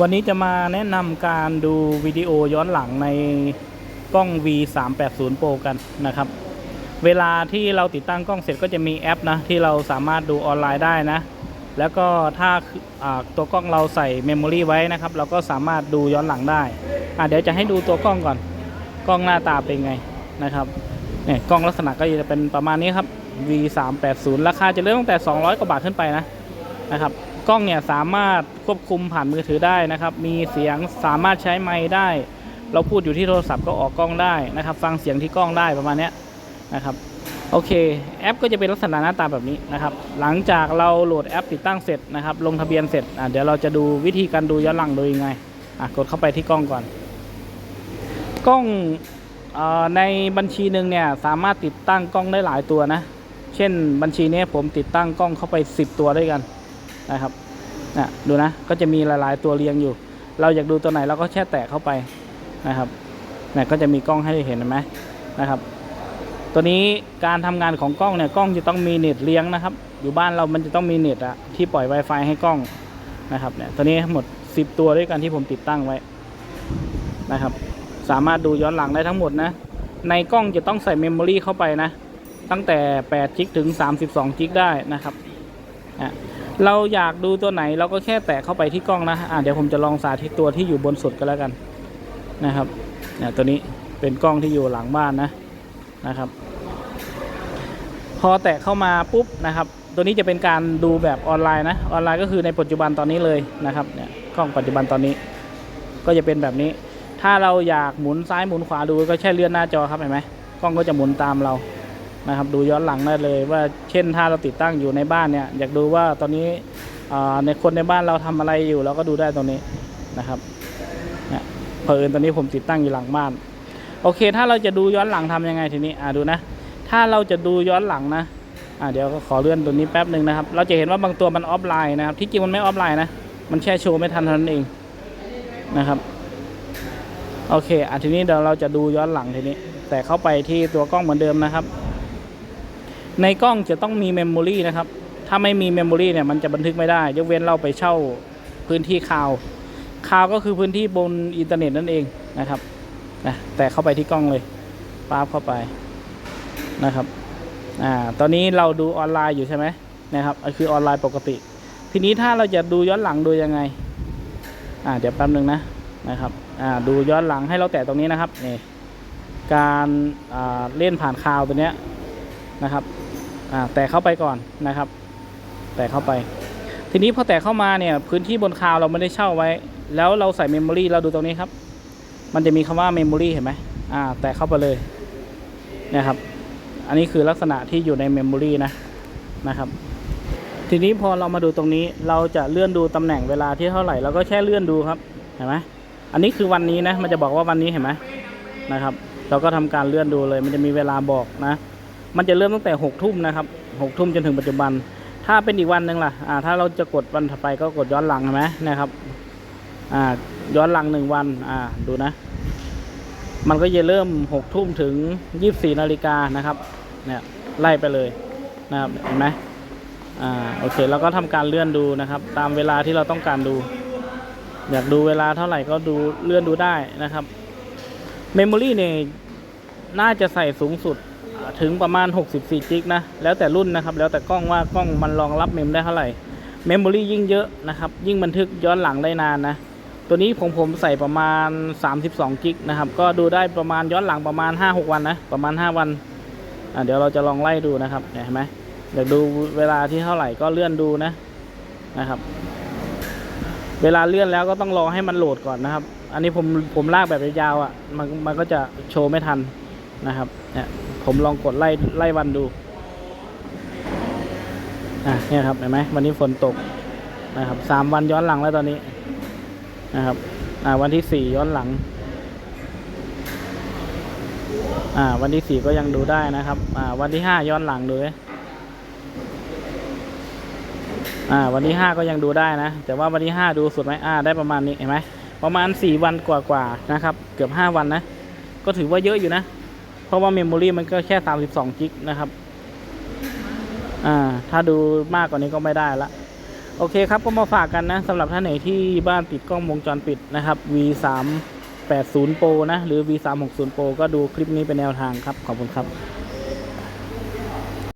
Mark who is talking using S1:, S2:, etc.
S1: วันนี้จะมาแนะนำการดูวิดีโอย้อนหลังในกล้อง V 3 8 0 Pro กันนะครับ เวลาที่เราติดตั้งกล้องเสร็จก็จะมีแอปนะ ที่เราสามารถดูออนไลน์ได้นะ แล้วก็ถ้าาตัวกล้องเราใส่เมมโมรีไว้นะครับ เราก็สามารถดูย้อนหลังได้อะเดี๋ยวจะให้ดูตัวกล้องก่อน กล้องหน้าตาเป็นไงนะครับเนี่ยกล้องลักษณะก็จะเป็นประมาณนี้ครับ V 3 8 0ราคาจะเริ่มตั้งแต่ 200 กว่าบาทขึ้นไปนะนะครับ กล้องเนี่ยสามารถควบคุมผ่านมือถือได้นะครับ มีเสียงสามารถใช้ไมค์ได้ เราพูดอยู่ที่โทรศัพท์ก็ออกกล้องได้นะครับ ฟังเสียงที่กล้องได้ประมาณนี้นะครับโอเค แอปก็จะเป็นลักษณะหน้าตาแบบนี้นะครับ หลังจากเราโหลดแอปติดตั้งเสร็จนะครับ ลงทะเบียนเสร็จเดี๋ยวเราจะดูวิธีการดูย้อนหลังโดยยังไงอะกดเข้าไปที่กล้องก่อน กล้องอในบัญชีหนึ่งเนี่ยสามารถติดตั้งกล้องได้หลายตัวนะ เช่นบัญชีนี้ผมติดตั้งกล้องเข้าไป 10 ตัวด้วยกัน นะครับนะดูนะก็จะมีหลายๆตัวเรียงอยู่ เราอยากดูตัวไหนเราก็แค่แตะเข้าไปนะครับนี่ก็จะมีกล้องให้เห็นไหมนะครับ ตัวนี้การทำงานของกล้องเนี่ยกล้องจะต้องมีเน็ตเลี้ยงนะครับ อยู่บ้านเรามันจะต้องมีเน็ตอะที่ปล่อย Wi-Fi ให้กล้องนะครับเนี่ยตัวนี้ทั้งหมด 10 ตัวด้วยกันที่ผมติดตั้งไว้นะครับ สามารถดูย้อนหลังได้ทั้งหมดนะ ในกล้องจะต้องใส่เมมโมรีเข้าไปนะ ตั้งแต่8จิกถึง 32จิกได้นะครับอะ เราอยากดูตัวไหนเราก็แค่แตะเข้าไปที่กล้องนะอะเดี๋ยวผมจะลองสาธิตตัวที่อยู่บนสุดก็แล้วกันนะครับเนี่ยตัวนี้เป็นกล้องที่อยู่หลังบ้านนะนะครับ พอแตะเข้ามาปุ๊บนะครับ ตัวนี้จะเป็นการดูแบบออนไลน์นะออนไลน์ก็คือในปัจจุบันตอนนี้เลยนะครับเนี่ยกล้องปัจจุบันตอนนี้ ก็จะเป็นแบบนี้ ถ้าเราอยากหมุนซ้ายหมุนขวาดูก็แค่เลื่อนหน้าจอครับเห็นไหมกล้องก็จะหมุนตามเรา นะครับดูย้อนหลังได้เลยว่าเช่นถ้าเราติดตั้งอยู่ในบ้านเนี่ยอยากดูว่าตอนนี้ในคนในบ้านเราทำอะไรอยู่เราก็ดูได้ตรงนี้นะครับเนี่ยเผอิญตอนนี้ผมติดตั้งอยู่หลังบ้าน โอเค ถ้าเราจะดูย้อนหลังทำยังไงทีนี้อ่าดูนะ ถ้าเราจะดูย้อนหลังนะอ่าเดี๋ยวขอเลื่อนตัวนี้แป๊บหนึ่งนะครับ เราจะเห็นว่าบางตัวมันออฟไลน์นะครับที่จริงมันไม่ออฟไลน์นะมันแค่โชว์ไม่ทันเท่านั้นเองนะครับโอเคอะทีนี้เดี๋ยวเราจะดูย้อนหลังทีนี้ แต่เข้าไปที่ตัวกล้องเหมือนเดิมนะครับ ในกล้องจะต้องมีเมมโมรีนะครับ ถ้าไม่มีเมมโมรีเนี่ยมันจะบันทึกไม่ได้ ยกเว้นเราไปเช่าพื้นที่คาวคาวก็คือพื้นที่บนอินเทอร์เน็ตนั่นเองนะครับนะแต่เข้าไปที่กล้องเลยป๊าบเข้าไปนะครับอ่าตอนนี้เราดูออนไลน์อยู่ใช่ไหมนะครับคือออนไลน์ปกติ ทีนี้ถ้าเราจะดูย้อนหลังดูยังไงอ่าเดี๋ยวแป๊บนึงนะนะครับอ่าดูย้อนหลังให้เราแตะตรงนี้นะครับนี่การอ่าเล่นผ่านคาวตัวเนี้ยนะครับ อ่าแตะเข้าไปก่อนนะครับ แตะเข้าไป ทีนี้พอแตะเข้ามาเนี่ย พื้นที่บนคาวเราไม่ได้เช่าไว้ แล้วเราใส่เมมโมรีเราดูตรงนี้ครับ มันจะมีคำว่าเมมโมรีเห็นไหมอ่า แตะเข้าไปเลยนะครับ อันนี้คือลักษณะที่อยู่ในเมมโมรีนะนะครับทีนี้พอเรามาดูตรงนี้เราจะเลื่อนดูตำแหน่งเวลาที่เท่าไหร่เราก็แค่เลื่อนดูครับเห็นไหมอันนี้คือวันนี้นะมันจะบอกว่าวันนี้เห็นไหมนะครับ เราก็ทำการเลื่อนดูเลย มันจะมีเวลาบอกนะ มันจะเริ่มตั้งแต่หกทุ่มนะครับหกทุ่มจนถึงปัจจุบัน ถ้าเป็นอีกวันหนึ่งล่ะอ่าถ้าเราจะกดวันถัดไปก็กดย้อนหลังเห็นไหมนะครับอ่าย้อนหลังหนึ่งวันอ่าดูนะ มันก็จะเริ่มหกทุ่มถึงยี่สิบสี่นาฬิกานะครับเนี่ยไล่ไปเลยนะครับเห็นไหมอ่าโอเคเราก็ทำการเลื่อนดูนะครับ ตามเวลาที่เราต้องการดู อยากดูเวลาเท่าไหร่ก็ดูเลื่อนดูได้นะครับเมมโมรี่เนี่ยน่าจะใส่สูงสุด ถึงประมาณ 64จิกนะ แล้วแต่รุ่นนะครับ แล้วแต่กล้องว่ากล้องมันรองรับเมมได้เท่าไหร่ เมมโมรี่ยิ่งเยอะนะครับ ยิ่งบันทึกย้อนหลังได้นานนะ ตัวนี้ผมผมใส่ประมาณ 32กิกนะครับ ก็ดูได้ประมาณย้อนหลังประมาณ 5-6 วันนะ ประมาณ 5 วันอะเดี๋ยวเราจะลองไล่ดูนะครับเห็นไหมอยากดูเวลาที่เท่าไหร่ก็เลื่อนดูนะนะครับ เวลาเลื่อนแล้วก็ต้องรอให้มันโหลดก่อนนะครับ อันนี้ผมผมลากแบบยาวๆอะมันมันก็จะโชว์ไม่ทัน นะครับเนี่ยผมลองกดไล่ไล่วันดูอะเนี่ยครับเห็นไหมวันนี้ฝนตกนะครับสามวันย้อนหลังแล้วตอนนี้นะครับอ่าวันที่สี่ย้อนหลังอ่าวันที่สี่ก็ยังดูได้นะครับอ่าวันที่ห้าย้อนหลังดูอ่าวันที่ห้าก็ยังดูได้นะ แต่ว่าวันที่ห้าดูสุดไหมอ่าได้ประมาณนี้เห็นไหมประมาณสี่วันกว่าๆนะครับ เกือบห้าวันนะ ก็ถือว่าเยอะอยู่นะ เพราะว่าเมมโมรีมันก็แค่สามสิบสองกิกนะครับ อ่า ถ้าดูมากกว่านี้ก็ไม่ได้ละ โอเคครับ ก็มาฝากกันนะสำหรับท่านไหนที่บ้านติดกล้องวงจรปิดนะครับ V 3 8 0 Pro นะ หรือ V 3 6 0 Pro ก็ดูคลิปนี้เป็นแนวทางครับ ขอบคุณครับ